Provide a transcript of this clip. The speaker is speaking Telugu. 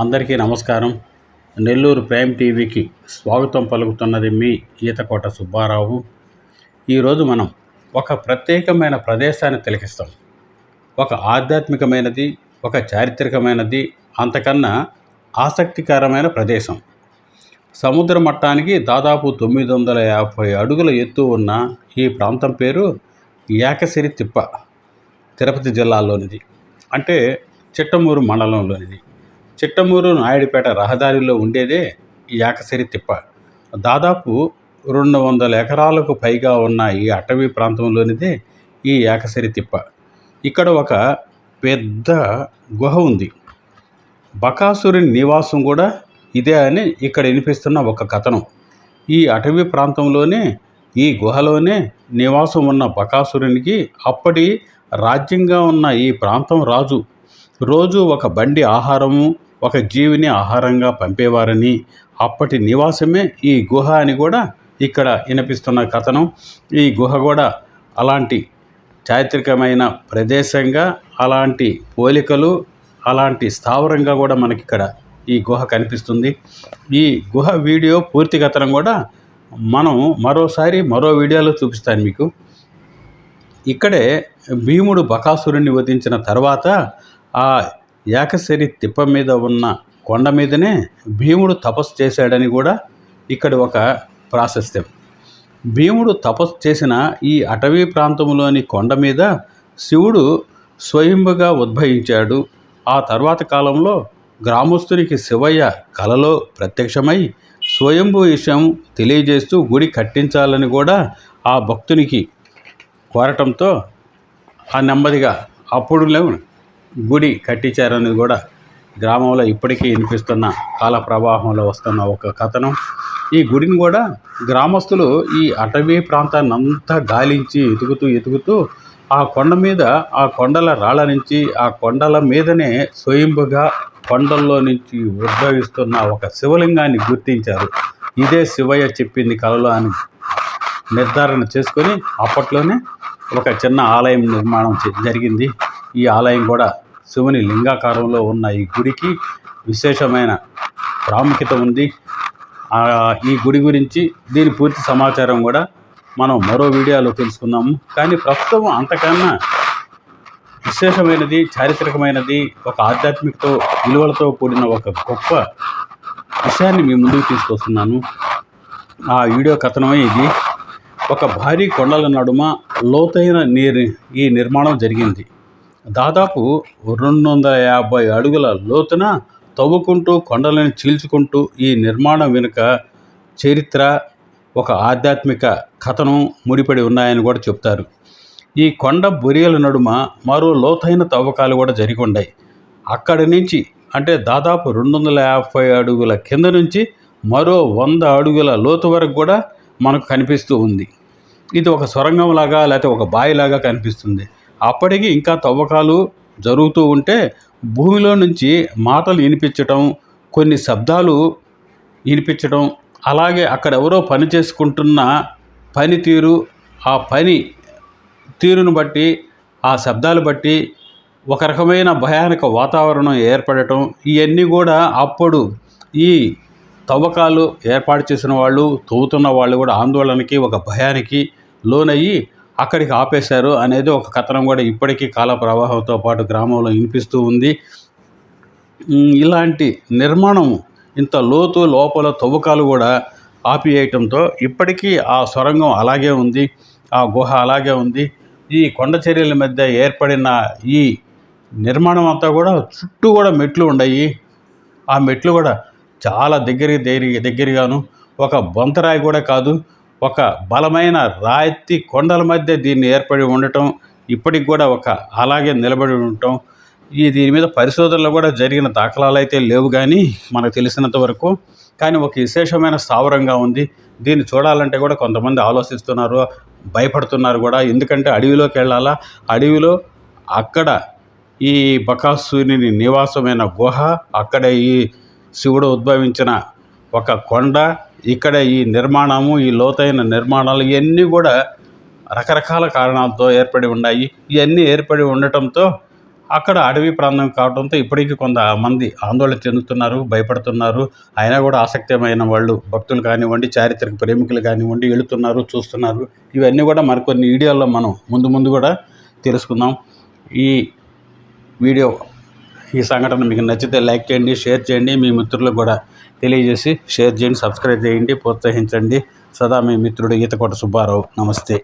అందరికీ నమస్కారం. నెల్లూరు ప్రైమ్ టీవీకి స్వాగతం పలుకుతున్నది మీ ఈతకోట సుబ్బారావు. ఈరోజు మనం ఒక ప్రత్యేకమైన ప్రదేశాన్ని తిలకిస్తాం. ఒక ఆధ్యాత్మికమైనది ఒక చారిత్రకమైనది అంతకన్నా ఆసక్తికరమైన ప్రదేశం. సముద్ర మట్టానికి దాదాపు తొమ్మిది వందల యాభై అడుగుల ఎత్తు ఉన్న ఈ ప్రాంతం పేరు యాకసిరి తిప్ప తిరుపతి జిల్లాలోనిది. అంటే చిట్టమూరు మండలంలోనిది. చిట్టమూరు నాయుడుపేట రహదారిలో ఉండేదే ఈ ఏకసిరి తిప్ప. దాదాపు రెండు వందల ఎకరాలకు పైగా ఉన్న ఈ అటవీ ప్రాంతంలోనిదే ఈ ఏకసిరి తిప్ప. ఇక్కడ ఒక పెద్ద గుహ ఉంది. బకాసురుని నివాసం కూడా ఇదే అని ఇక్కడ వినిపిస్తున్న ఒక కథనం. ఈ అటవీ ప్రాంతంలోనే ఈ గుహలోనే నివాసం ఉన్న బకాసురునికి అప్పటి రాజ్యంగా ఉన్న ఈ ప్రాంతం రాజు. రోజు ఒక బండి ఆహారము ఒక జీవిని ఆహారంగా పంపేవారని అప్పటి నివాసమే ఈ గుహ అని కూడా ఇక్కడ వినిపిస్తున్న కథనం. ఈ గుహ కూడా అలాంటి చారిత్రకమైన ప్రదేశంగా అలాంటి పోలికలు అలాంటి స్థావరంగా కూడా మనకి ఇక్కడ ఈ గుహ కనిపిస్తుంది. ఈ గుహ వీడియో పూర్తి కథనం కూడా మనం మరోసారి మరో వీడియోలో చూపిస్తాను మీకు. ఇక్కడే భీముడు బకాసురుణ్ణి వధించిన తర్వాత ఆ ఏకశరి తిప్ప మీద ఉన్న కొండ మీదనే భీముడు తపస్సు చేశాడని కూడా ఇక్కడ ఒక ప్రాశస్త్యం. భీముడు తపస్సు చేసిన ఈ అటవీ ప్రాంతంలోని కొండ మీద శివుడు స్వయంభుగా ఉద్భవించాడు. ఆ తర్వాత కాలంలో గ్రామస్తునికి శివయ్య కలలో ప్రత్యక్షమై స్వయంభు విషయం తెలియజేస్తూ గుడి కట్టించాలని కూడా ఆ భక్తునికి కోరటంతో ఆ నెమ్మదిగా అప్పుడు గుడి కట్టించారని కూడా గ్రామంలో ఇప్పటికీ వినిపిస్తున్న కాల ప్రవాహంలో వస్తున్న ఒక కథనం. ఈ గుడిని కూడా గ్రామస్తులు ఈ అటవీ ప్రాంతాన్ని అంతా గాలించి ఎతుకుతూ ఎతుకుతూ ఆ కొండ మీద ఆ కొండల రాళ్ళ నుంచి ఆ కొండల మీదనే స్వయంభుగా కొండల్లో నుంచి ఉద్భవిస్తున్న ఒక శివలింగాన్ని గుర్తించారు. ఇదే శివయ్య చెప్పింది కలలో అని నిర్ధారణ చేసుకొని అప్పట్లోనే ఒక చిన్న ఆలయం నిర్మాణం జరిగింది. ఈ ఆలయం కూడా శివుని లింగాకారంలో ఉన్న ఈ గుడికి విశేషమైన ప్రాముఖ్యత ఉంది. ఈ గుడి గురించి దీని పూర్తి సమాచారం కూడా మనం మరో వీడియోలో తెలుసుకుందాము. కానీ ప్రస్తుతం అంతకన్నా విశేషమైనది చారిత్రకమైనది ఒక ఆధ్యాత్మికతో విలువలతో కూడిన ఒక గొప్ప విషయాన్ని మీ ముందుకు తీసుకొస్తున్నాను. ఆ వీడియో కథనమే ఇది. ఒక భారీ కొండల నడుమ లోతైన నీరు ఈ నిర్మాణం జరిగింది. దాదాపు రెండు వందల యాభై అడుగుల లోతున తవ్వుకుంటూ కొండలను చీల్చుకుంటూ ఈ నిర్మాణం వెనుక చరిత్ర ఒక ఆధ్యాత్మిక కథనం ముడిపడి ఉన్నాయని కూడా చెప్తారు. ఈ కొండ బొరియల నడుమ మరో లోతైన తవ్వకాలు కూడా జరిగి ఉన్నాయి అక్కడి నుంచి అంటే దాదాపు రెండు వందల యాభై అడుగుల కింద నుంచి మరో వంద అడుగుల లోతు వరకు కూడా మనకు కనిపిస్తూ ఉంది. ఇది ఒక సొరంగంలాగా లేకపోతే ఒక బావిలాగా కనిపిస్తుంది. అప్పటికి ఇంకా తవ్వకాలు జరుగుతూ ఉంటే భూమిలో నుంచి మాటలు వినిపించటం కొన్ని శబ్దాలు వినిపించడం అలాగే అక్కడ ఎవరో పని చేసుకుంటున్న పనితీరు ఆ పని తీరును బట్టి ఆ శబ్దాలు బట్టి ఒక రకమైన భయానక వాతావరణం ఏర్పడటం ఇవన్నీ కూడా అప్పుడు ఈ తవ్వకాలు ఏర్పాటు చేసిన వాళ్ళు తవ్వుతున్న వాళ్ళు కూడా ఆందోళనకి ఒక భయానికి లోనయ్యి అక్కడికి ఆపేశారు అనేది ఒక కథనం కూడా ఇప్పటికీ కాల ప్రవాహంతో పాటు గ్రామంలో వినిపిస్తూ ఉంది. ఇలాంటి నిర్మాణం ఇంత లోతు లోపల తవ్వకాలు కూడా ఆపివేయటంతో ఇప్పటికీ ఆ సొరంగం అలాగే ఉంది ఆ గుహ అలాగే ఉంది. ఈ కొండ చర్యల మధ్య ఏర్పడిన ఈ నిర్మాణం అంతా కూడా చుట్టూ కూడా మెట్లు ఉన్నాయి. ఆ మెట్లు కూడా చాలా దగ్గరికి దగ్గర దగ్గరగాను ఒక బొంతరాయి కూడా కాదు ఒక బలమైన రాతి కొండల మధ్య దీన్ని ఏర్పడి ఉండటం ఇప్పటికి కూడా ఒక అలాగే నిలబడి ఉండటం ఈ దీని మీద పరిశోధనలు కూడా జరిగిన దాఖలాలు అయితే లేవు కానీ మనకు తెలిసినంత వరకు. కానీ ఒక విశేషమైన స్థావరంగా ఉంది. దీన్ని చూడాలంటే కూడా కొంతమంది ఆలోచిస్తున్నారు భయపడుతున్నారు కూడా. ఎందుకంటే అడవిలోకి వెళ్ళాలా? అడవిలో అక్కడ ఈ బకాసుని నివాసమైన గుహ అక్కడ ఈ శివుడు ఉద్భవించిన ఒక కొండ ఇక్కడ ఈ నిర్మాణము ఈ లోతైన నిర్మాణాలు ఇవన్నీ కూడా రకరకాల కారణాలతో ఏర్పడి ఉన్నాయి. ఇవన్నీ ఏర్పడి ఉండటంతో అక్కడ అడవి ప్రాంతం కావడంతో ఇప్పటికీ కొంతమంది ఆందోళన చెందుతున్నారు భయపడుతున్నారు. అయినా కూడా ఆసక్తిమైన వాళ్ళు భక్తులు కానివ్వండి చారిత్రక ప్రేమికులు కానివ్వండి వెళుతున్నారు చూస్తున్నారు. ఇవన్నీ కూడా మరికొన్ని వీడియోల్లో మనం ముందు ముందు కూడా తెలుసుకుందాం. ఈ వీడియో ఈ సంఘటన మీకు నచ్చితే లైక్ చేయండి షేర్ చేయండి. మీ మిత్రులకు కూడా తెలియజేసి షేర్ చేయండి సబ్స్క్రైబ్ చేయండి ప్రోత్సహించండి. సదా మీ మిత్రుడు ఈతకోట సుబ్బారావు. నమస్తే.